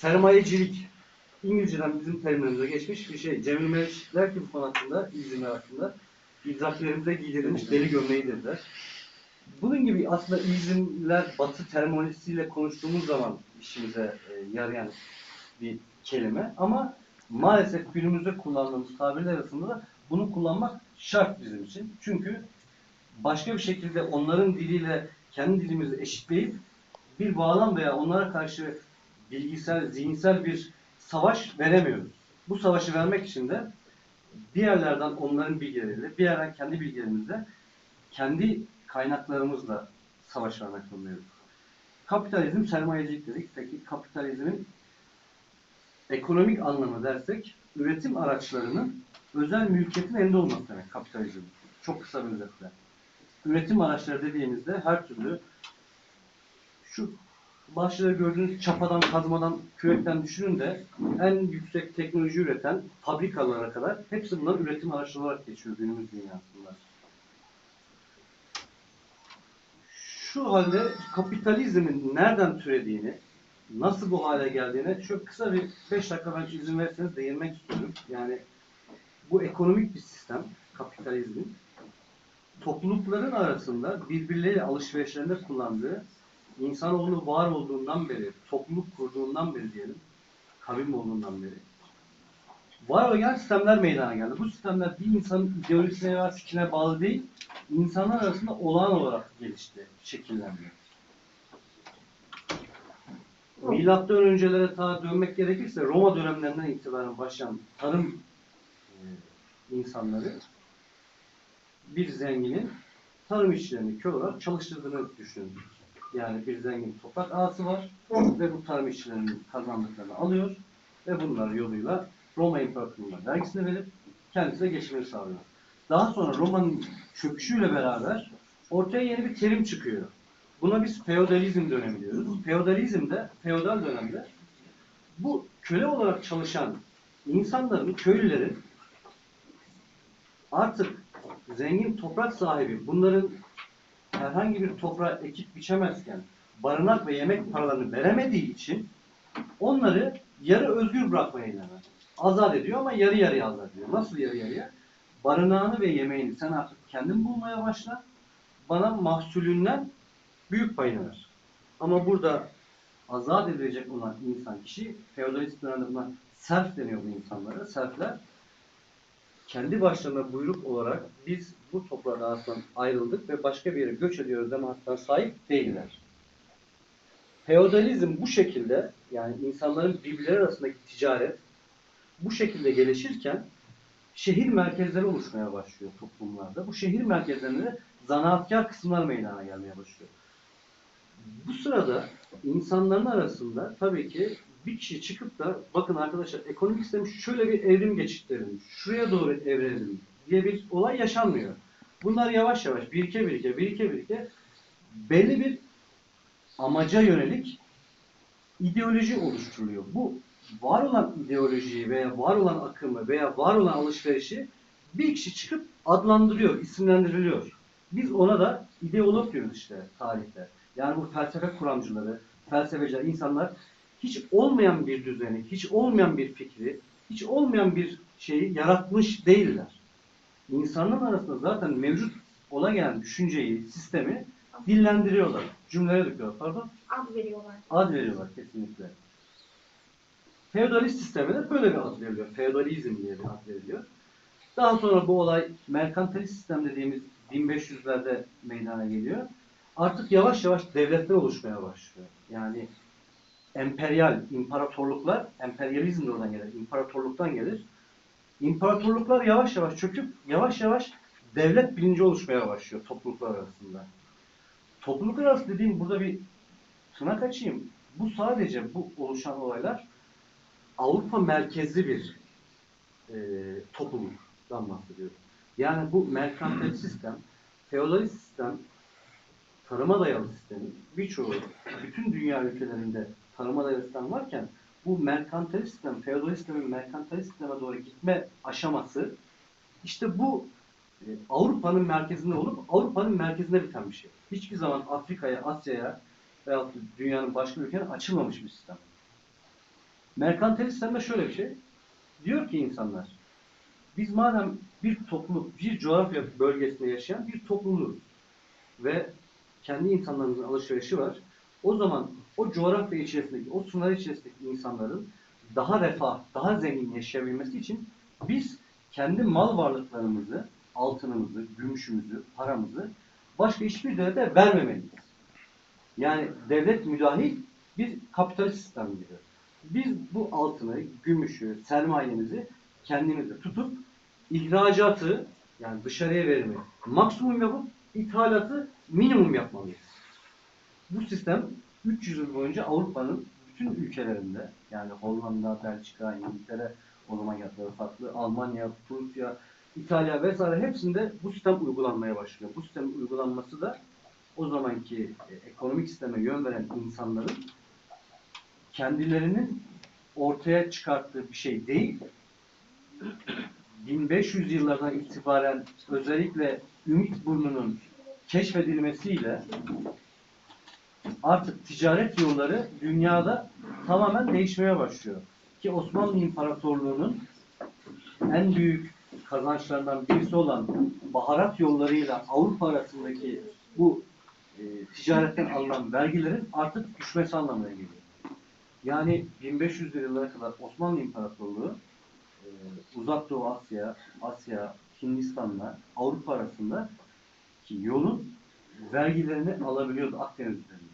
sermayecilik İngilizceden bizim terimlerimize geçmiş bir şey. Cemil Meriç der ki bu konu hakkında, hakkında idraklerimize giydirilmiş deli gömleğidir der. Bunun gibi aslında izimler batı terminolojisiyle konuştuğumuz zaman işimize e, yarayan bir kelime ama maalesef günümüzde kullandığımız tabirler arasında da bunu kullanmak şart bizim için. Çünkü başka bir şekilde onların diliyle kendi dilimizi eşitleyip bir bağlam veya onlara karşı bilgisel, zihinsel bir savaş veremiyoruz. Bu savaşı vermek için de bir yerlerden onların bilgileriyle, bir yerden kendi bilgilerimizle, kendi kaynaklarımızla savaş vermek zorundayız. Kapitalizm sermayecilik dedik. Peki kapitalizmin ekonomik anlamı dersek üretim araçlarının özel mülkiyetin elinde olması demek kapitalizm. Çok kısa bir özetle. Üretim araçları dediğimizde her türlü şu başta gördüğünüz çapadan, kazmadan, kürekten düşünün de en yüksek teknoloji üreten fabrikalara kadar hepsi bunların üretim araçları olarak geçiyor günümüz dünyasında. Şu halde kapitalizmin nereden türediğini, nasıl bu hale geldiğine şöyle kısa bir 5 dakika ben izin verirseniz değinmek istiyorum. Yani bu ekonomik bir sistem, kapitalizmin toplulukların arasında birbirleriyle alışverişlerinde kullandığı insanoğlu var olduğundan beri, topluluk kurduğundan beri diyelim, kavim olduğundan beri var olan sistemler meydana geldi. Bu sistemler bir insanın ideolojisine veya fikrine bağlı değil, insanlar arasında olağan olarak gelişti, şekillendi. Milattan öncelere ta dönmek gerekirse Roma dönemlerinden itibaren başlayan tarım e, insanları bir zenginin tarım işçilerini köy olarak çalıştırdığını düşünün. Yani bir zengin toprak ağası var ve bu tarım işçilerinin kazandıklarını alıyor ve bunlar yoluyla Roma İmparatorluğu'na vergisini verip kendisine geçimini sağlıyor. Daha sonra Roma'nın çöküşüyle beraber ortaya yeni bir terim çıkıyor. Buna biz feodalizm dönemi diyoruz. Feodalizmde, feodal dönemde bu köle olarak çalışan insanların, köylülerin artık zengin toprak sahibi bunların herhangi bir toprağa ekip biçemezken barınak ve yemek paralarını veremediği için onları yarı özgür bırakmaya inanır. Azat ediyor ama yarı yarıya azat ediyor. Nasıl yarı yarıya? Barınağını ve yemeğini sen artık kendin bulmaya başla. Bana mahsulünden büyük payını ver. Ama burada azat edilecek olan insan kişi, feodalist dönemde buna serf deniyor bu insanlara. Serfler kendi başlarına buyruk olarak biz bu toprak arasından ayrıldık ve başka bir yere göç ediyoruz deme hakkına sahip değiller. Feodalizm bu şekilde yani insanların birbirleri arasındaki ticaret bu şekilde gelişirken şehir merkezleri oluşmaya başlıyor toplumlarda. Bu şehir merkezlerinde zanaatkar kısımlar meydana gelmeye başlıyor. Bu sırada insanların arasında tabii ki bir kişi çıkıp da bakın arkadaşlar ekonomik sistem şöyle bir evrim geçiştirelim, şuraya doğru evrilelim diye bir olay yaşanmıyor. Bunlar yavaş yavaş birike birike birike birike belli bir amaca yönelik ideoloji oluşturuluyor. Bu var olan ideolojiyi veya var olan akımı veya var olan alışverişi bir kişi çıkıp adlandırıyor, isimlendiriliyor. Biz ona da ideolog diyoruz işte tarihte. Yani bu felsefe kuramcıları, felsefeciler, insanlar hiç olmayan bir düzeni, hiç olmayan bir fikri, hiç olmayan bir şeyi yaratmış değiller. İnsanların arasında zaten mevcut ola gelen düşünceyi, sistemi dillendiriyorlar. Cümleye döküyorlar. Pardon? ad veriyorlar. Ad veriyorlar kesinlikle. Feodalist sisteme de böyle bir ad veriliyor. Feodalizm diye bir ad veriliyor. Daha sonra bu olay merkantilist sistem dediğimiz 1500'lerde meydana geliyor. Artık yavaş yavaş devletler oluşmaya başlıyor. Yani emperyal, imparatorluklar, emperyalizm de oradan gelir, imparatorluktan gelir. İmparatorluklar yavaş yavaş çöküp yavaş yavaş devlet bilinci oluşmaya başlıyor topluluklar arasında. Topluluklar arası dediğim burada bir tırnak açayım. Bu sadece bu oluşan olaylar Avrupa merkezli bir e, topluluktan bahsediyorum. Yani bu merkantil sistem, feodalist sistem, tarıma dayalı sistemin birçoğu, bütün dünya ülkelerinde tarıma dayalı sistem varken bu merkantilist sistem, feodalist sistemin merkantilist sisteme doğru gitme aşaması işte bu e, Avrupa'nın merkezinde olup Avrupa'nın merkezinde biten bir şey. Hiçbir zaman Afrika'ya, Asya'ya veya dünyanın başka ülkelerine açılmamış bir sistem. Merkantilist sistem de şöyle bir şey. Diyor ki insanlar, biz madem bir topluluk, bir coğrafya bölgesinde yaşayan bir topluluğuz ve kendi insanlarımızın alışverişi var. O zaman o coğrafya içerisindeki, o sınır içerisindeki insanların daha refah, daha zengin yaşayabilmesi için biz kendi mal varlıklarımızı, altınımızı, gümüşümüzü, paramızı başka hiçbir devlete vermemeliyiz. Yani devlet müdahil bir kapitalist sistem gibi. Biz bu altını, gümüşü, sermayemizi kendimizde tutup ihracatı yani dışarıya verimi maksimum yapıp ithalatı minimum yapmalıyız. Bu sistem 300 yıl boyunca Avrupa'nın bütün ülkelerinde yani Hollanda, Belçika, İngiltere o zaman yapıları farklı, Almanya, Prusya, İtalya vesaire hepsinde bu sistem uygulanmaya başlıyor. Bu sistemin uygulanması da o zamanki e, ekonomik sisteme yön veren insanların kendilerinin ortaya çıkarttığı bir şey değil, 1500 yıllardan itibaren özellikle Ümit Burnu'nun keşfedilmesiyle artık ticaret yolları dünyada tamamen değişmeye başlıyor. Ki Osmanlı İmparatorluğu'nun en büyük kazançlarından birisi olan baharat yollarıyla Avrupa arasındaki bu e, ticaretten alınan vergilerin artık düşmesi anlamına geliyor. Yani 1500 yıllara kadar Osmanlı İmparatorluğu e, Uzak Doğu Asya, Asya, Hindistan'la Avrupa arasında ki yolun vergilerini alabiliyordu Akdeniz üzerinde.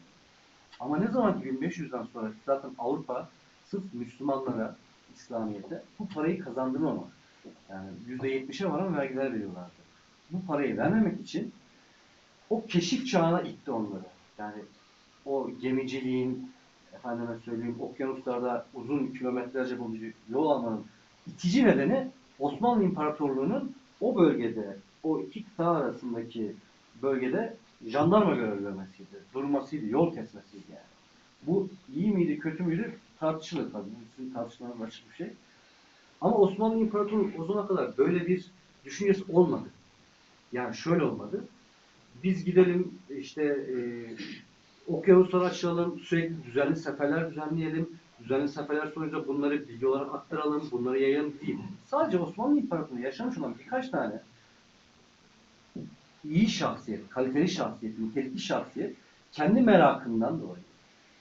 Ama ne zaman ki 1500'den sonra zaten Avrupa sırf Müslümanlara, İslamiyet'e bu parayı kazandırmamak. Yani %70'e varan vergiler veriyorlardı. Bu parayı vermemek için o keşif çağına itti onları. Yani o gemiciliğin, efendime söyleyeyim, okyanuslarda uzun kilometrelerce boyunca yol almanın itici nedeni Osmanlı İmparatorluğu'nun o bölgede, o iki kıta arasındaki bölgede jandarma görev görmesiydi, durmasıydı, yol kesmesiydi yani. Bu iyi miydi, kötü müydü tartışılır tabii. Bu sizin tartışmanız açık bir şey. Ama Osmanlı İmparatorluğu o zamana kadar böyle bir düşüncesi olmadı. Yani şöyle olmadı. Biz gidelim işte e, okyanusları açalım, sürekli düzenli seferler düzenleyelim. Düzenli seferler sonucunda bunları bilgi olarak aktaralım, bunları yayalım değil. Sadece Osmanlı İmparatorluğu yaşamış olan birkaç tane iyi şahsiyet, kaliteli şahsiyet, nitelikli şahsiyet kendi merakından dolayı,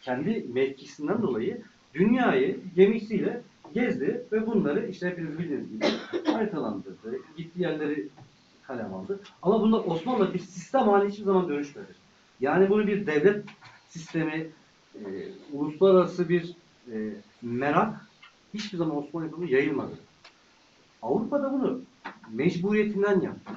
kendi mevkisinden dolayı dünyayı gemisiyle gezdi ve bunları işte hepiniz bildiğiniz gibi haritalandırdı, gittiği yerleri kalem aldı. Ama bunlar Osmanlı bir sistem haline hiçbir zaman dönüşmedi. Yani bunu bir devlet sistemi, e, uluslararası bir e, merak hiçbir zaman Osmanlı İmparatorluğu yayılmadı. Avrupa'da bunu mecburiyetinden yaptı.